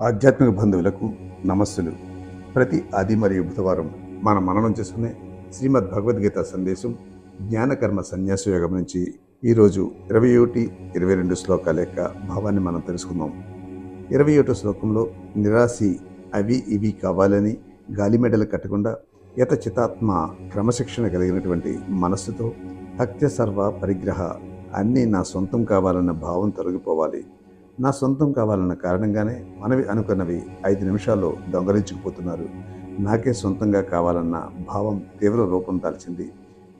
ఆధ్యాత్మిక బంధువులకు నమస్సులు. ప్రతి ఆది మరియు బుధవారం మనం మననం చేసుకునే శ్రీమద్ భగవద్గీత సందేశం జ్ఞానకర్మ సన్యాస యోగం నుంచి ఈరోజు ఇరవై ఒకటి ఇరవై రెండు శ్లోకాల యొక్క భావాన్ని మనం తెలుసుకుందాం. ఇరవై ఒకటో శ్లోకంలో నిరాశి అవి ఇవి కావాలని గాలిమెడలు కట్టకుండా యత చితాత్మ క్రమశిక్షణ కలిగినటువంటి మనస్సుతో భక్త్య సర్వ పరిగ్రహ అన్నీ నా సొంతం కావాలన్న భావం తొలగిపోవాలి. నా సొంతం కావాలన్న కారణంగానే మనవి అనుకున్నవి ఐదు నిమిషాల్లో దొంగలించుకుపోతున్నారు. నాకే సొంతంగా కావాలన్న భావం తీవ్ర రూపం దాల్చింది.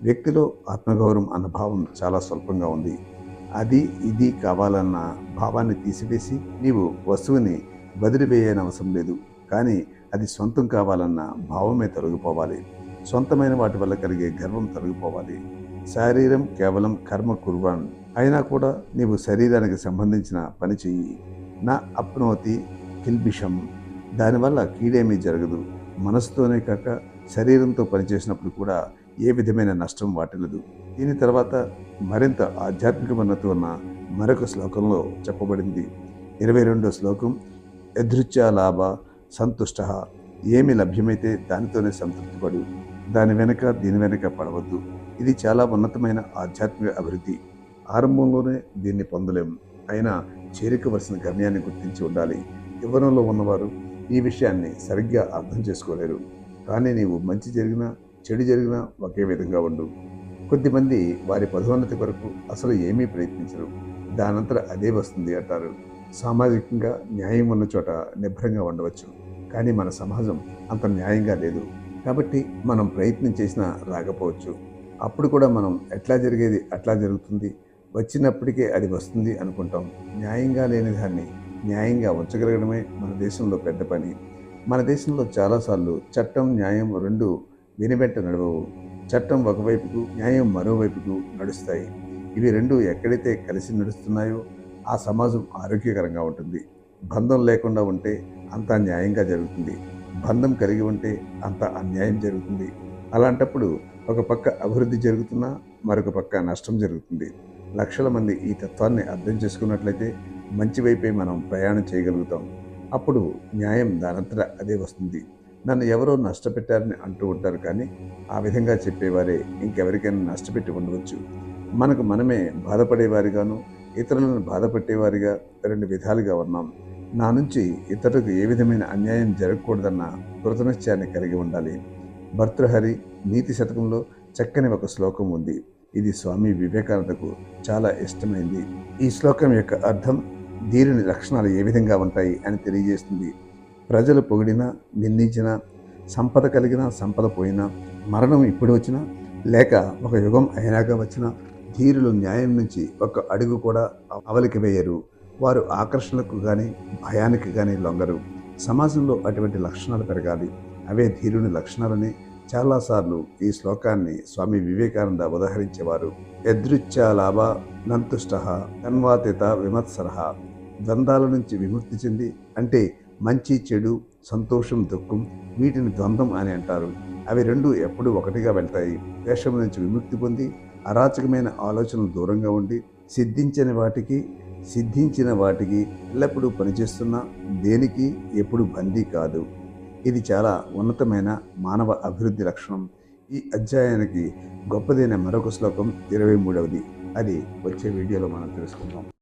వ్యక్తిలో ఆత్మగౌరవం అన్న భావం చాలా స్వల్పంగా ఉంది. అది ఇది కావాలన్న భావాన్ని తీసివేసి నీవు వస్తువుని వదిలివేయని అవసరం లేదు. కానీ అది సొంతం కావాలన్న భావమే తొలగిపోవాలి. సొంతమైన వాటి వల్ల కలిగే గర్వం తొలగిపోవాలి. శారీరం కేవలం కర్మ కుర్వాన్. అయినా కూడా నీవు శరీరానికి సంబంధించిన పని చెయ్యి. నా అప్నోతి కిల్బిషం. దానివల్ల కీడేమీ జరగదు. మనసుతోనే కాక శరీరంతో పనిచేసినప్పుడు కూడా ఏ విధమైన నష్టం వాటిల్లదు. దీని తర్వాత మరింత ఆధ్యాత్మికమైనతో ఉన్న మరొక శ్లోకంలో చెప్పబడింది. ఇరవై రెండో శ్లోకం యదృచ్ఛా లాభ సంతుష్ట. ఏమి లభ్యమైతే దానితోనే సంతృప్తిపడు. దాని వెనుక దీని వెనుక పడవద్దు. ఇది చాలా ఉన్నతమైన ఆధ్యాత్మిక అభివృద్ధి. ఆరంభంలోనే దీన్ని పొందలేము అయినా చేరుకోవలసిన గమ్యాన్ని గుర్తించి ఉండాలి. యవ్వనంలో ఉన్నవారు ఈ విషయాన్ని సరిగ్గా అర్థం చేసుకోలేరు. కానీ నీవు మంచి జరిగినా చెడు జరిగినా ఒకే విధంగా ఉండు. కొద్దిమంది వారి పదోన్నతి కొరకు అసలు ఏమీ ప్రయత్నించరు. దానంతర అదే వస్తుంది అంటారు. సామాజికంగా న్యాయం ఉన్న చోట నిభ్రంగా ఉండవచ్చు. కానీ మన సమాజం అంత న్యాయంగా లేదు. కాబట్టి మనం ప్రయత్నం చేసినా రాకపోవచ్చు. అప్పుడు కూడా మనం ఎట్లా జరిగేది అట్లా జరుగుతుంది. వచ్చినప్పటికే అది వస్తుంది అనుకుంటాం. న్యాయంగా లేని దాన్ని న్యాయంగా ఉంచగలగడమే మన దేశంలో పెద్ద పని. మన దేశంలో చాలాసార్లు చట్టం న్యాయం రెండు వెనువెంట నడవవు. చట్టం ఒకవైపుకు న్యాయం మరోవైపుకు నడుస్తాయి. ఇవి రెండు ఎక్కడైతే కలిసి నడుస్తున్నాయో ఆ సమాజం ఆరోగ్యకరంగా ఉంటుంది. బంధం లేకుండా ఉంటే అంతా న్యాయంగా జరుగుతుంది. బంధం కలిగి ఉంటే అంత అన్యాయం జరుగుతుంది. అలాంటప్పుడు ఒక పక్క అభివృద్ధి జరుగుతున్నా మరొక పక్క నష్టం జరుగుతుంది. లక్షల మంది ఈ తత్వాన్ని అర్థం చేసుకున్నట్లయితే మంచి వైపే మనం ప్రయాణం చేయగలుగుతాం. అప్పుడు న్యాయం దానంతట అదే వస్తుంది. నన్ను ఎవరో నష్టపెట్టారని అంటూ ఉంటారు కానీ ఆ విధంగా చెప్పేవారే ఇంకెవరికైనా నష్టపెట్టి ఉండవచ్చు. మనకు మనమే బాధపడేవారిగాను ఇతరులను బాధపెట్టేవారిగా రెండు విధాలుగా ఉన్నాం. నా నుంచి ఇతరులకు ఏ విధమైన అన్యాయం జరగకూడదన్న కృతనిశ్చయాన్ని కలిగి ఉండాలి. భర్తృహరి నీతి శతకంలో చక్కని ఒక శ్లోకం ఉంది. ఇది స్వామి వివేకానందకు చాలా ఇష్టమైంది. ఈ శ్లోకం యొక్క అర్థం దీనిని లక్షణాలు ఏ విధంగా ఉంటాయి అని తెలియజేస్తుంది. ప్రజలు పొగిడినా నిందించినా సంపద కలిగినా సంపద పోయినా మరణం ఇప్పుడు వచ్చినా లేక ఒక యుగం అయినాక వచ్చినా ధీరులు న్యాయం నుంచి ఒక అడుగు కూడా అవలికి వేయరు. వారు ఆకర్షణకు కానీ భయానికి కానీ లొంగరు. సమాజంలో అటువంటి లక్షణాలు పెరగాలి. అవే ధీరుని లక్షణాలని చాలాసార్లు ఈ శ్లోకాన్ని స్వామి వివేకానంద ఉదహరించేవారు. యదృచ్ఛా లాభ నంతుష్ట కన్వాతిత విమత్సర. ద్వంద్వాల నుంచి విముక్తి చెంది అంటే మంచి చెడు సంతోషం దుఃఖం వీటిని ద్వంద్వం అని అంటారు. అవి రెండు ఎప్పుడూ ఒకటిగా వెళ్తాయి. వేషం నుంచి విముక్తి పొంది అరాచకమైన ఆలోచనలు దూరంగా ఉండి సిద్ధించని వాటికి సిద్ధించిన వాటికి ఎల్లప్పుడూ పనిచేస్తున్న దేనికి ఎప్పుడు బందీ కాదు. ఇది చాలా ఉన్నతమైన మానవ అభివృద్ధి లక్షణం. ఈ అధ్యాయానికి గొప్పదైన మరొక శ్లోకం ఇరవై మూడవది. అది వచ్చే వీడియోలో మనం తెలుసుకుందాం.